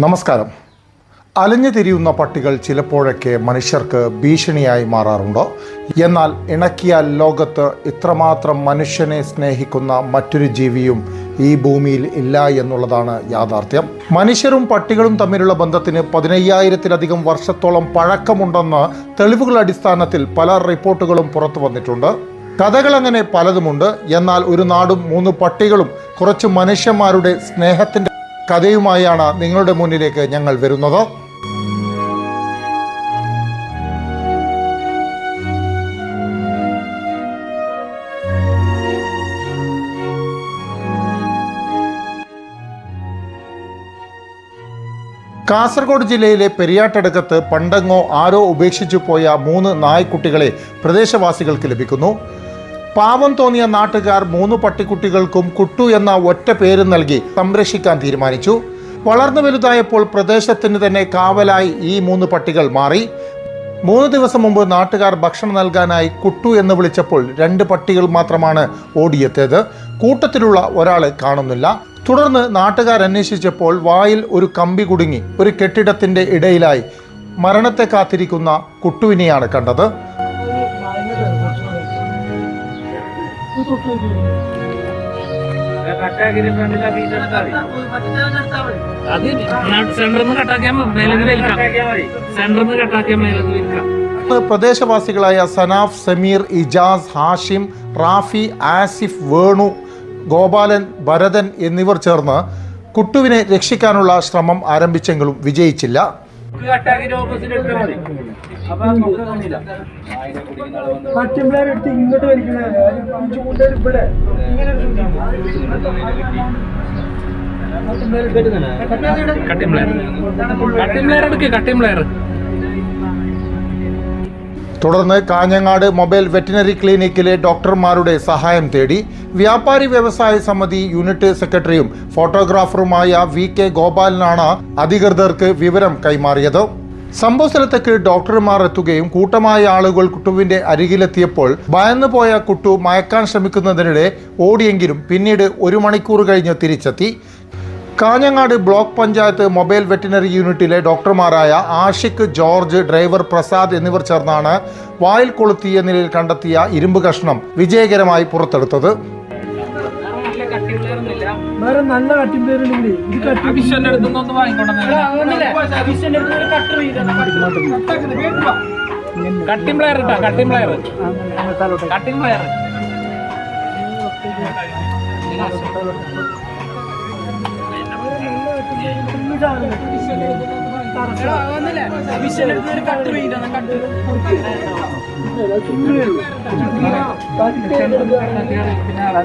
നമസ്കാരം. അലഞ്ഞു തിരിയുന്ന പട്ടികൾ ചിലപ്പോഴൊക്കെ മനുഷ്യർക്ക് ഭീഷണിയായി മാറാറുണ്ടോ? എന്നാൽ ഇണക്കിയാൽ ലോകത്ത് ഇത്രമാത്രം മനുഷ്യനെ സ്നേഹിക്കുന്ന മറ്റൊരു ജീവിയും ഈ ഭൂമിയിൽ ഇല്ല എന്നുള്ളതാണ് യാഥാർത്ഥ്യം. മനുഷ്യരും പട്ടികളും തമ്മിലുള്ള ബന്ധത്തിന് പതിനയ്യായിരത്തിലധികം വർഷത്തോളം പഴക്കമുണ്ടെന്ന് തെളിവുകൾ അടിസ്ഥാനത്തിൽ പല റിപ്പോർട്ടുകളും പുറത്തു വന്നിട്ടുണ്ട്. കഥകൾ അങ്ങനെ പലതുമുണ്ട്. എന്നാൽ ഒരു നാടും മൂന്ന് പട്ടികളും കുറച്ച് മനുഷ്യന്മാരുടെ സ്നേഹത്തിന്റെ കഥയുമായാണ് നിങ്ങളുടെ മുന്നിലേക്ക് ഞങ്ങൾ വരുന്നത്. കാസർഗോഡ് ജില്ലയിലെ പെരിയാട്ടടുക്കത്ത് പണ്ടങ്ങോ ആരോ ഉപേക്ഷിച്ചു പോയ മൂന്ന് നായ്ക്കുട്ടികളെ പ്രദേശവാസികൾക്ക് ലഭിക്കുന്നു. പാവം തോന്നിയ നാട്ടുകാർ മൂന്ന് പട്ടിക്കുട്ടികൾക്കും കുട്ടു എന്ന ഒറ്റ പേര് നൽകി സംരക്ഷിക്കാൻ തീരുമാനിച്ചു. വളർന്നു വലുതായപ്പോൾ പ്രദേശത്തിന് തന്നെ കാവലായി ഈ മൂന്ന് പട്ടികൾ മാറി. മൂന്ന് ദിവസം മുമ്പ് നാട്ടുകാർ ഭക്ഷണം നൽകാനായി കുട്ടു എന്ന് വിളിച്ചപ്പോൾ രണ്ട് പട്ടികൾ മാത്രമാണ് ഓടിയെത്തിയത്. കൂട്ടത്തിലുള്ള ഒരാളെ കാണുന്നില്ല. തുടർന്ന് നാട്ടുകാർ അന്വേഷിച്ചപ്പോൾ വായിൽ ഒരു കമ്പി കുടുങ്ങി ഒരു കെട്ടിടത്തിന്റെ ഇടയിലായി മരണത്തെ കാത്തിരിക്കുന്ന കുട്ടുവിനെയാണ് കണ്ടത്. അത് സെന്ററിൽ നിന്ന് കട്ടാക്കിയാൽ മേലെന്ന് വലിക്കാം സെന്ററിൽ നിന്ന് കട്ടാക്കിയാൽ മേലെന്ന് വലിക്കാം പ്രദേശവാസികളായ സനാഫ് സമീർ ഇജാസ് ഹാഷിം റാഫി ആസിഫ് വേണു ഗോപാലൻ ഭരതൻ എന്നിവർ ചേർന്ന് കുട്ടുവിനെ രക്ഷിക്കാനുള്ള ശ്രമം ആരംഭിച്ചെങ്കിലും വിജയിച്ചില്ല. മറ്റുള്ളവർ എടുത്ത് ഇങ്ങോട്ട് വലിക്കണേ. ചൂണ്ടൽ ഇവിടെ. ഇങ്ങനെ തുടർന്ന് കാഞ്ഞങ്ങാട് മൊബൈൽ വെറ്റിനറി ക്ലിനിക്കിലെ ഡോക്ടർമാരുടെ സഹായം തേടി വ്യാപാരി വ്യവസായ സമിതി യൂണിറ്റ് സെക്രട്ടറിയും ഫോട്ടോഗ്രാഫറുമായ വി കെ ഗോപാലനാണ് അധികൃതർക്ക് വിവരം കൈമാറിയത്. സംഭവ സ്ഥലത്തേക്ക് ഡോക്ടർമാർ എത്തുകയും കൂട്ടമായ ആളുകൾ കുട്ടുവിന്റെ അരികിലെത്തിയപ്പോൾ ഭയന്നു പോയ കുട്ടു മയക്കാൻ ശ്രമിക്കുന്നതിനിടെ ഓടിയെങ്കിലും പിന്നീട് ഒരു മണിക്കൂർ കഴിഞ്ഞ് തിരിച്ചെത്തി. Kanhangad block panchayat mobile veterinary യൂണിറ്റിലെ ഡോക്ടർമാരായ ആഷിക് ജോർജ് ഡ്രൈവർ പ്രസാദ് എന്നിവർ ചേർന്നാണ് വായിൽ കൊളുത്തിയ നിലയിൽ കണ്ടെത്തിയ ഇരുമ്പ് കഷ്ണം വിജയകരമായി പുറത്തെടുത്തത്. വേറെ നല്ല കട്ടിംഗ് പേരുണ്ട് ഇത് കട്ടി അഭിഷന്റെ അടുത്തുനിന്ന് കട്ടിംഗ് പ്ലെയർ ഇട്ടാ കട്ടിംഗ് പ്ലെയർ കട്ടിംഗ് പ്ലെയർ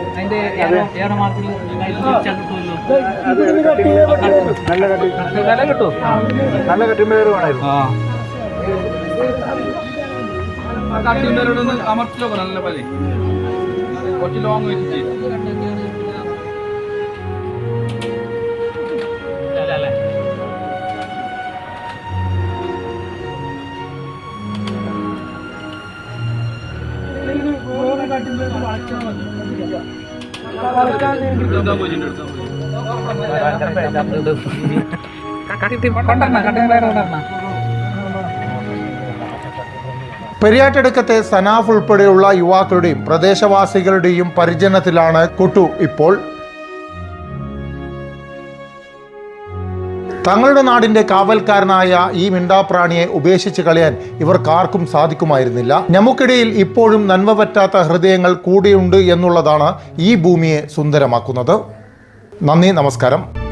അതിന്റെ ഏറെ മാർക്കിൽ നല്ല കട്ടി നല്ല കിട്ടും നല്ല കട്ടിംഗ് പേര് വേണമായിരുന്നു കട്ടിംഗ് അമർത്തിലോ നല്ല പലേ കുറച്ച് ലോങ് വെച്ചിട്ട് പെരിയാറ്റടുക്കത്തെ സനാഫ് ഉൾപ്പെടെയുള്ള യുവാക്കളുടെയും പ്രദേശവാസികളുടെയും പരിചരണത്തിലാണ് കുട്ടു ഇപ്പോൾ തങ്ങളുടെ നാടിന്റെ കാവൽക്കാരനായ ഈ മിണ്ടാപ്രാണിയെ ഉപേക്ഷിച്ച് കളയാൻ ഇവർക്കാർക്കും സാധിക്കുമായിരുന്നില്ല. നമുക്കിടയിൽ ഇപ്പോഴും നന്മ പറ്റാത്ത ഹൃദയങ്ങൾ കൂടെയുണ്ട് എന്നുള്ളതാണ് ഈ ഭൂമിയെ സുന്ദരമാക്കുന്നത്. നന്ദി നമസ്കാരം.